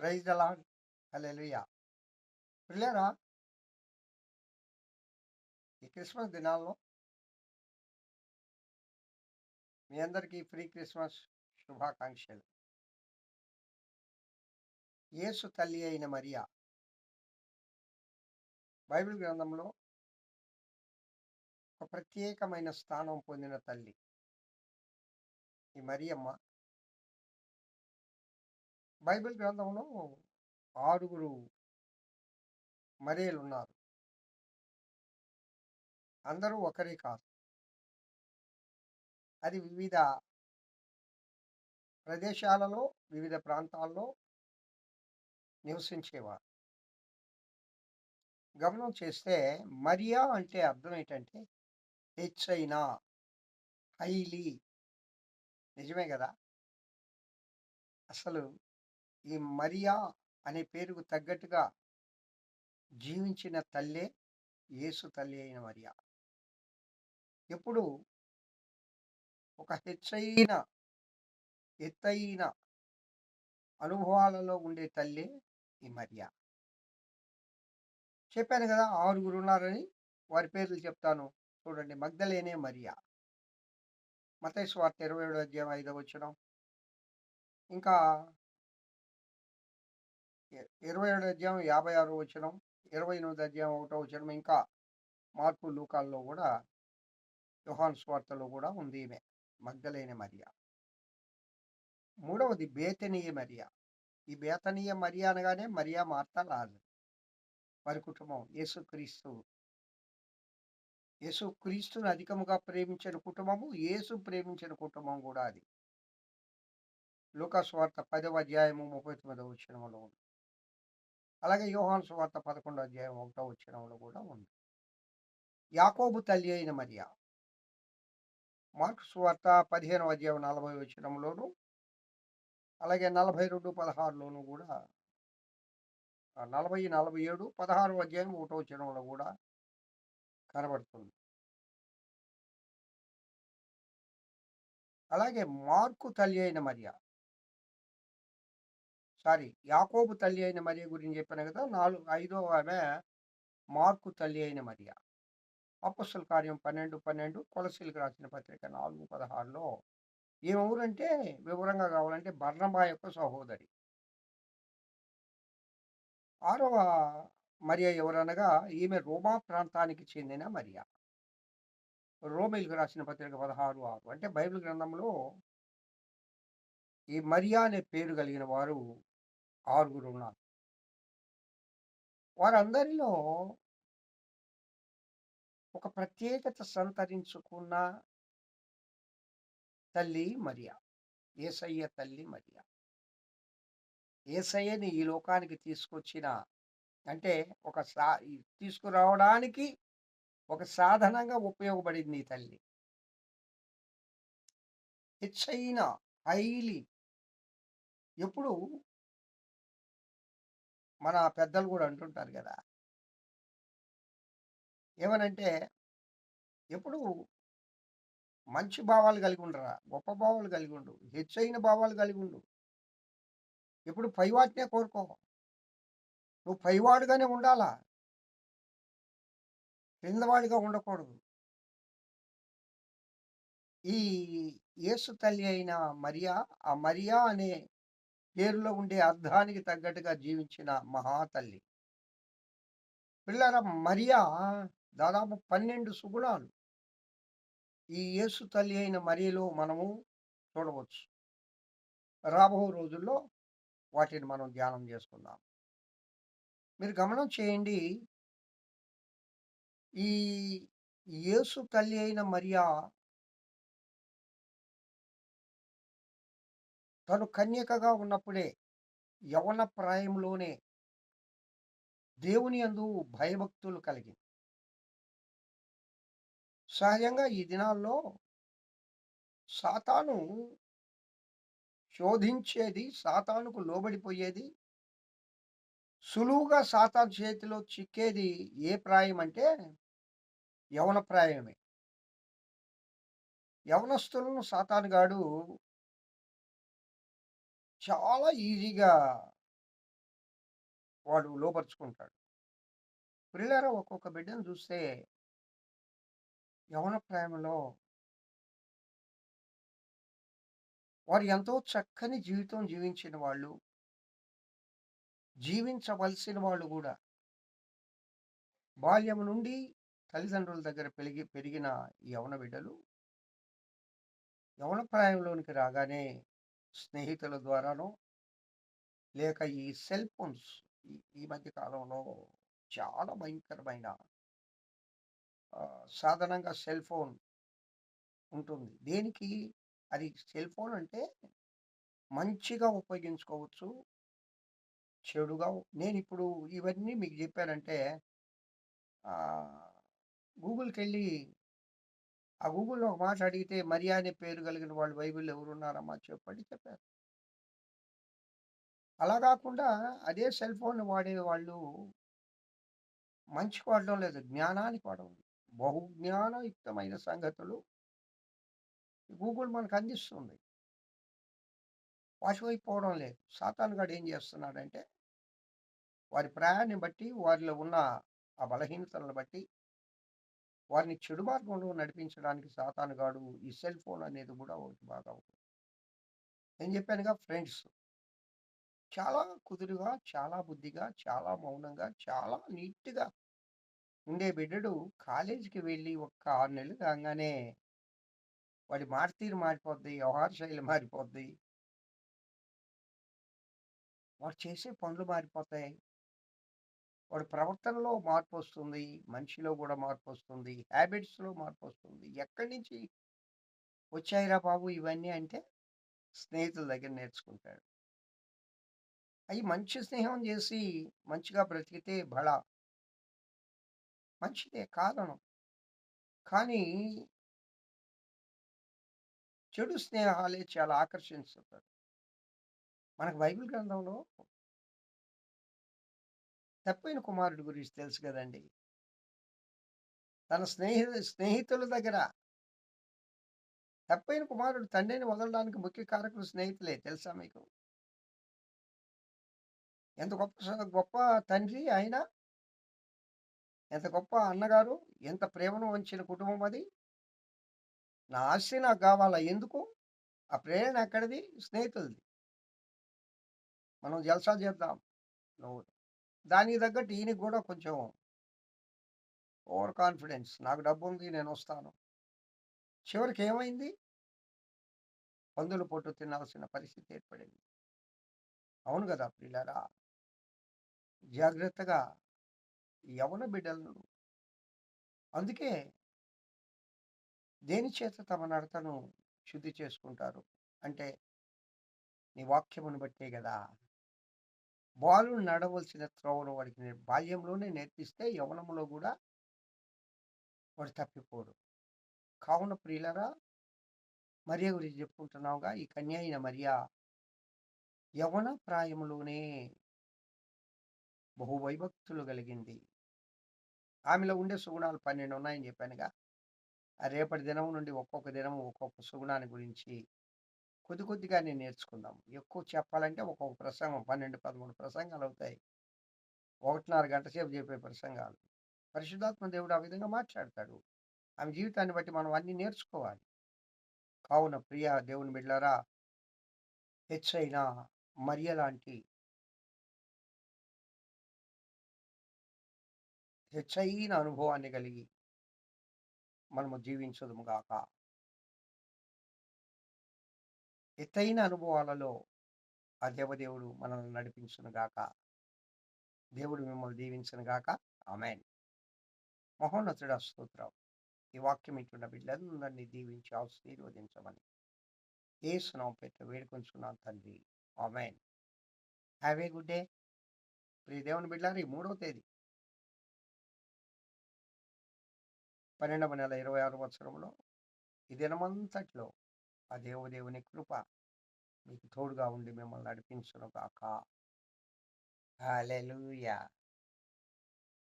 Praise the lord. పిల్లరా? ఈ Christmas దినాల్లో మీ అందరికీ ఫ్రీ క్రిస్మస్ శుభాకాంక్షలు. యేసు తల్లి అయిన మరియా. బైబిల్ గ్రంథంలో ఒక ప్రత్యేకమైన స్థానం పొందిన తల్లి. ఈ మరియమ్మ బైబిల్ గ్రంథంలో ఆరుగురు మరియలు ఉన్నారు అందరూ ఒకరే కాదు. అది వివిధ ప్రదేశాలలో వివిధ ప్రాంతాల్లో నివసించేవారు. గమనం చేస్తే మరియా అంటే అర్థం ఏంటంటే హెచ్చైనా హైలీ. నిజమే కదా? అసలు ఈ మరియా అనే పేరుకు తగ్గట్టుగా జీవించిన తల్లే యేసు తల్లి అయిన మరియా. ఎప్పుడు ఒక హెచ్చైన ఎత్తైన అనుభవాలలో ఉండే తల్లి ఈ మరియా. చెప్పాను కదా ఆరుగురు ఉన్నారని వారి పేర్లు చెప్తాను. చూడండి మగ్ధలేనే మరియా. మతేశ్వార్త ఇరవై ఏడు అధ్యాయం ఐదవ వచ్చిన ఇంకా ఇరవై ఏడు అధ్యాయం యాభై ఆరు వచనం ఇరవై ఎనిమిది అధ్యాయం ఒకటో వచనం ఇంకా మార్పు లూకాల్లో కూడా యోహాన్ స్వార్తలో కూడా ఉంది ఈమె మగ్ధలేని మరియా. మూడవది బేతనీయ మరియా. ఈ బేతనీయ మరియా అనగానే మరియా మార్త లాజరు. వారి కుటుంబం యేసుక్రీస్తు యేసుక్రీస్తుని అధికముగా ప్రేమించిన కుటుంబము యేసు ప్రేమించిన కుటుంబం కూడా అది. లూకా స్వార్త పదవ అధ్యాయము ముప్పై తొమ్మిదవ వచ్చినంలో ఉంది. అలాగే యోహాన్ సువార్త పదకొండు అధ్యాయం ఒకటో వచ్చినంలో కూడా ఉంది. యాకోబు తల్లి అయిన మరియా. మార్కు సువార్త పదిహేనవ అధ్యాయం నలభై వచ్చినంలోను అలాగే నలభై రెండు పదహారులోను కూడా నలభై నలభై ఏడు పదహారు అధ్యాయం ఒకటో వచ్చినంలో కూడా కనబడుతుంది. అలాగే మార్కు తల్లి అయిన మరియా. సారీ యాకోబు తల్లి అయిన మరియ గురించి చెప్పాను కదా నాలుగు ఐదో ఆమె మార్కు తల్లి అయిన మరియా. అపస్సుల కార్యం పన్నెండు పన్నెండు కొలసీలకు రాసిన పత్రిక నాలుగు పదహారులో ఈమె ఊరంటే వివరంగా కావాలంటే బర్ణబా యొక్క సహోదరి. ఆరవ మరియ ఎవరనగా ఈమె రోమా ప్రాంతానికి చెందిన మరియా. రోమిల్కి రాసిన పత్రిక పదహారు ఆరు. అంటే బైబిల్ గ్రంథంలో ఈ మరియా అనే పేరు కలిగిన వారు ఆరుగురు ఉన్నారు వారందరిలో ఒక ప్రత్యేకత సంతరించుకున్న తల్లి మరియా. ఏసయ్య తల్లి మరియా. ఏసయ్యని ఈ లోకానికి తీసుకొచ్చిన అంటే ఒక సా తీసుకురావడానికి ఒక సాధనంగా ఉపయోగపడింది ఈ తల్లి. హెచ్చైన హైలీ ఎప్పుడు మన పెద్దలు కూడా అంటుంటారు కదా! ఏమనంటే ఎప్పుడు మంచి భావాలు కలిగి ఉండరా? గొప్ప భావాలు కలిగి ఉండు. హెచ్చైన భావాలు కలిగి ఉండు. ఎప్పుడు పైవాటినే కోరుకో. నువ్వు పైవాడుగానే ఉండాలా? క్రిందవాడిగా ఉండకూడదు. ఈ యేసు తల్లి అయిన మరియా ఆ మరియా అనే పేరులో ఉండే అర్థానికి తగ్గట్టుగా జీవించిన మహాతల్లి. పిల్లల మరియా దాదాపు పన్నెండు సుగుణాలు. ఈ యేసు తల్లి అయిన మరియలో మనము చూడవచ్చు. రాబో రోజుల్లో వాటిని మనం ధ్యానం చేసుకుందాం. మీరు గమనం చేయండి. ఈ యేసు తల్లి అయిన మరియా తను కన్యకగా ఉన్నప్పుడే యవన ప్రాయంలోనే దేవుని యందు భయభక్తులు కలిగి సహజంగా ఈ దినాల్లో సాతాను శోధించేది సాతానుకు లోబడిపోయేది సులువుగా సాతాను చేతిలో చిక్కేది ఏ ప్రాయం అంటే యవన ప్రాయమే. యవనస్తులను సాతానుగాడు చాలా ఈజీగా వాడు లోపరుచుకుంటాడు. పిల్లర ఒక్కొక్క బిడ్డను చూస్తే యవ్వన ప్రేమలో వారు ఎంతో చక్కని జీవితం జీవించిన వాళ్ళు. జీవించవలసిన వాళ్ళు కూడా బాల్యం నుండి తల్లిదండ్రుల దగ్గర పెరిగి పెరిగిన ఈ బిడ్డలు యవ్వన ప్రాయంలోనికి రాగానే స్నేహితుల ద్వారానో లేక ఈ సెల్ ఫోన్స్ ఈ మధ్య కాలంలో చాలా భయంకరమైన సాధారణంగా సెల్ ఫోన్ ఉంటుంది. దేనికి? అది సెల్ ఫోన్ అంటే మంచిగా ఉపయోగించుకోవచ్చు. చెడుగా నేను ఇప్పుడు ఇవన్నీ మీకు చెప్పానంటే గూగుల్కి గూగుల్‌కెళ్ళి ఆ గూగుల్‌లో ఒక మాట అడిగితే మరియా అనే పేరు కలిగిన వాళ్ళు బైబిల్‌లో ఎవరున్నారమ్మా చెప్పండి చెప్పారు. అలా కాకుండా అదే సెల్ ఫోన్ వాడేవాళ్ళు మంచి వాడడం లేదు. జ్ఞానానికి వాడడం. బహుజ్ఞానయుక్తమైన సంగతులు గూగుల్ మనకు అందిస్తుంది. వాటి లేదు పోవడం లేదు. సాతానుగాడు ఏం చేస్తున్నాడంటే వారి ప్రయాణాన్ని బట్టి, వారిలో ఉన్న ఆ బలహీనతలను బట్టి వారిని చెడు మార్గంలో నడిపించడానికి సాతానుగాడు ఈ సెల్ ఫోన్ అనేది కూడా ఒకటి బాగా ఉంటుంది. నేను చెప్పానుగా ఫ్రెండ్స్. చాలా కుదురుగా, చాలా బుద్ధిగా, చాలా మౌనంగా, చాలా నీట్‌గా ఉండే బిడ్డడు కాలేజీకి వెళ్ళి ఒక్క ఆరు నెలలు కాగానే వాడి మాట తీరు మారిపోద్ది. వ్యవహార శైలి మారిపోద్ది. వాడు చేసే పనులు మారిపోతాయి. వాడి ప్రవర్తనలో మార్పు వస్తుంది మనిషిలో కూడా మార్పు వస్తుంది హ్యాబిట్స్‌లో మార్పు వస్తుంది ఎక్కడి నుంచి వచ్చాయిరా బాబు ఇవన్నీ అంటే స్నేహితుల దగ్గర నేర్చుకుంటాడు. అవి మంచి స్నేహం చేసి మంచిగా బ్రతికితే బళ మంచిదే కారణం. కానీ చెడు స్నేహాలే చాలా ఆకర్షిస్తుంటారు మనకు బైబిల్ గ్రంథంలో తప్పైన కుమారుడి గురించి తెలుసు కదండి తన స్నేహి స్నేహితుల దగ్గర తప్పైన కుమారుడు తండ్రిని వదలడానికి ముఖ్య కారకులు స్నేహితులే తెలుసా మీకు? ఎంత గొప్ప గొప్ప తండ్రి ఆయన. ఎంత గొప్ప అన్నగారు. ఎంత ప్రేమను వంచిన కుటుంబం అది. నా ఆస్తి నాకు కావాలా ఎందుకు? ఆ ప్రేరణ ఎక్కడిది? స్నేహితులది. మనం జల్సా చేద్దాం. నువ్వు దానికి తగ్గట్టు ఈయనకి కూడా కొంచెం ఓవర్ కాన్ఫిడెన్స్. నాకు డబ్బు ఉంది నేను వస్తాను చివరికి ఏమైంది? పందులు పొట్టు తినాల్సిన పరిస్థితి ఏర్పడింది. అవును కదా పిల్లరా జాగ్రత్తగా యవన బిడ్డలను అందుకే దేని చేత తమ నడతను శుద్ధి చేసుకుంటారు? అంటే నీ వాక్యమును బట్టే కదా బాలు నడవలసిన త్రోవను వాడికి బాల్యంలోనే నేర్పిస్తే యవనంలో కూడా వాడు తప్పిపోడు. కావున ప్రియులరా మరియ గురించి చెప్పుకుంటున్నావుగా ఈ కన్య అయిన మరియ యవ్వన ప్రాయములోనే బహువైభక్తులు కలిగింది. ఆమెలో ఉండే సుగుణాలు 12 ఉన్నాయని చెప్పానుగా రేపటి దినం నుండి ఒక్కొక్క దినం ఒక్కొక్క సుగుణాన్ని గురించి కొద్ది కొద్దిగానే నేర్చుకుందాం. ఎక్కువ చెప్పాలంటే ఒక్కొక్క ప్రసంగం పన్నెండు పదమూడు ప్రసంగాలు అవుతాయి ఒకటిన్నర గంట సేపు చెప్పే ప్రసంగాలు. పరిశుద్ధాత్మ దేవుడు ఆ విధంగా మాట్లాడతాడు. ఆమె జీవితాన్ని బట్టి మనం అన్నీ నేర్చుకోవాలి. కావున ప్రియ దేవుని బిడ్డలారా హెచ్చైన మరియ లాంటి హెచ్చైన అనుభవాన్ని కలిగి మనము జీవించుదుము గాక. ఎత్తైన అనుభవాలలో ఆ దేవదేవుడు మనల్ని నడిపించును గాక. దేవుడు మిమ్మల్ని దీవించను గాక. ఆమెన్ మహోన్నతుడ స్తోత్రం. ఈ వాక్యం వింటున్న బిడ్డలందరినీ దీవించి ఆశీర్వదించమని ఏ నామం పేరిట వేడుకొంచున్నాను తండ్రి. Amen have a good day. ప్రియ దేవుని బిడ్డలారా ఈ మూడవ తేదీ 12వ నెల 26 సంవత్సరంలో ఈ దినమంతట్లో ఆ దేవదేవుని కృప మీకు తోడుగా ఉండి మిమ్మల్ని నడిపించును కాక హాలెలుయా